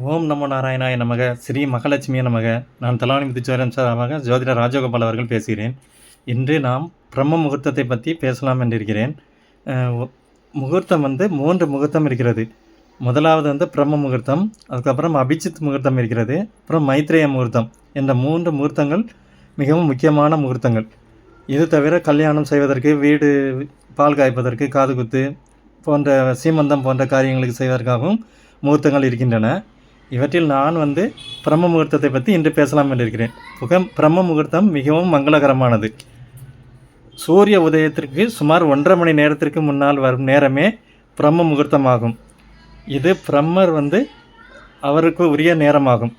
ஓம் நமோ நாராயணாய நமக. ஸ்ரீ மகாலட்சுமிய நமக. நான் தலாவணி முத்துச்சோரன் சாராக ஜோதிடர் ராஜகோபால் அவர்கள் பேசுகிறேன். இன்று நாம் பிரம்ம முகூர்த்தத்தை பற்றி பேசலாம் என்றிருக்கிறேன். முகூர்த்தம் வந்து மூன்று முகூர்த்தம் இருக்கிறது. முதலாவது வந்து பிரம்ம முகூர்த்தம் அதுக்கப்புறம் அபிஜித் முகூர்த்தம் இருக்கிறது அப்புறம் மைத்ரேய முகூர்த்தம் என்ற மூன்று முகூர்த்தங்கள் மிகவும் முக்கியமான முகூர்த்தங்கள். இது தவிர கல்யாணம் செய்வதற்கு வீடு பால் காய்ப்பதற்கு காதுகுத்து போன்ற சீமந்தம் போன்ற காரியங்களுக்கு செய்வதற்காகவும் முகூர்த்தங்கள் இருக்கின்றன. இவற்றில் நான் வந்து பிரம்ம முகூர்த்தத்தை பற்றி இன்று பேசலாம் என்றிருக்கிறேன். புகம் பிரம்ம முகூர்த்தம் மிகவும் மங்களகரமானது. சூரிய உதயத்திற்கு சுமார் ஒன்றரை மணி நேரத்திற்கு முன்னால் வரும் நேரமே பிரம்ம முகூர்த்தமாகும். இது பிரம்மர் வந்து அவருக்கு உரிய நேரமாகும்.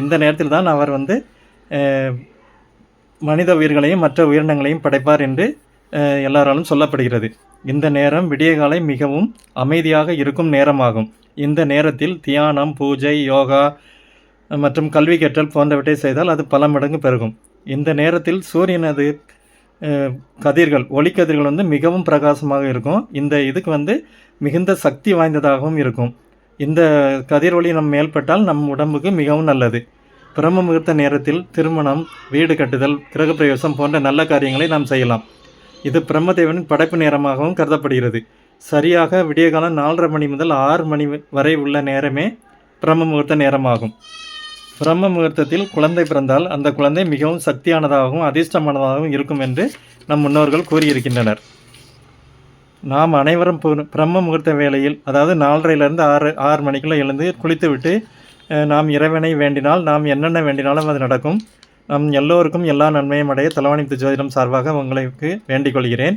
இந்த நேரத்தில் தான் அவர் வந்து மனித உயிர்களையும் மற்ற உயிரினங்களையும் படைப்பார் என்று எல்லாராலும் சொல்லப்படுகிறது. இந்த நேரம் விடியகாலை மிகவும் அமைதியாக இருக்கும் நேரமாகும். இந்த நேரத்தில் தியானம் பூஜை யோகா மற்றும் கல்வி கற்றல் போன்றவற்றை செய்தால் அது பல மடங்கு பெருகும். இந்த நேரத்தில் சூரியனது கதிர்கள் ஒளிக்கதிர்கள் வந்து மிகவும் பிரகாசமாக இருக்கும். இந்த இதுக்கு வந்து மிகுந்த சக்தி வாய்ந்ததாகவும் இருக்கும். இந்த கதிர் ஒளி நம் மேல்பட்டால் நம் உடம்புக்கு மிகவும் நல்லது. பிரம்ம முகூர்த்த நேரத்தில் திருமணம் வீடு கட்டுதல் கிரகப்பிரவேசம் போன்ற நல்ல காரியங்களை நாம் செய்யலாம். இது பிரம்மதேவனின் படைப்பு நேரமாகவும் கருதப்படுகிறது. சரியாக விடியகாலம் நாலரை மணி முதல் ஆறு மணி வரை உள்ள நேரமே பிரம்ம முகூர்த்த நேரமாகும். பிரம்ம முகூர்த்தத்தில் குழந்தை பிறந்தால் அந்த குழந்தை மிகவும் சக்தியானதாகவும் அதிர்ஷ்டமானதாகவும் இருக்கும் என்று நம் முன்னோர்கள் கூறியிருக்கின்றனர். நாம் அனைவரும் பிரம்ம முகூர்த்த வேளையில் அதாவது நாலரையிலிருந்து ஆறு ஆறு மணிக்குள்ளே எழுந்து குளித்துவிட்டு நாம் இறைவனை வேண்டினால் நாம் என்னென்ன வேண்டினாலும் அது நடக்கும். நம் எல்லோருக்கும் எல்லா நன்மையும் அடைய தலவாணித்து ஜோதிடம் சார்பாக உங்களுக்கு வேண்டிக் கொள்கிறேன்.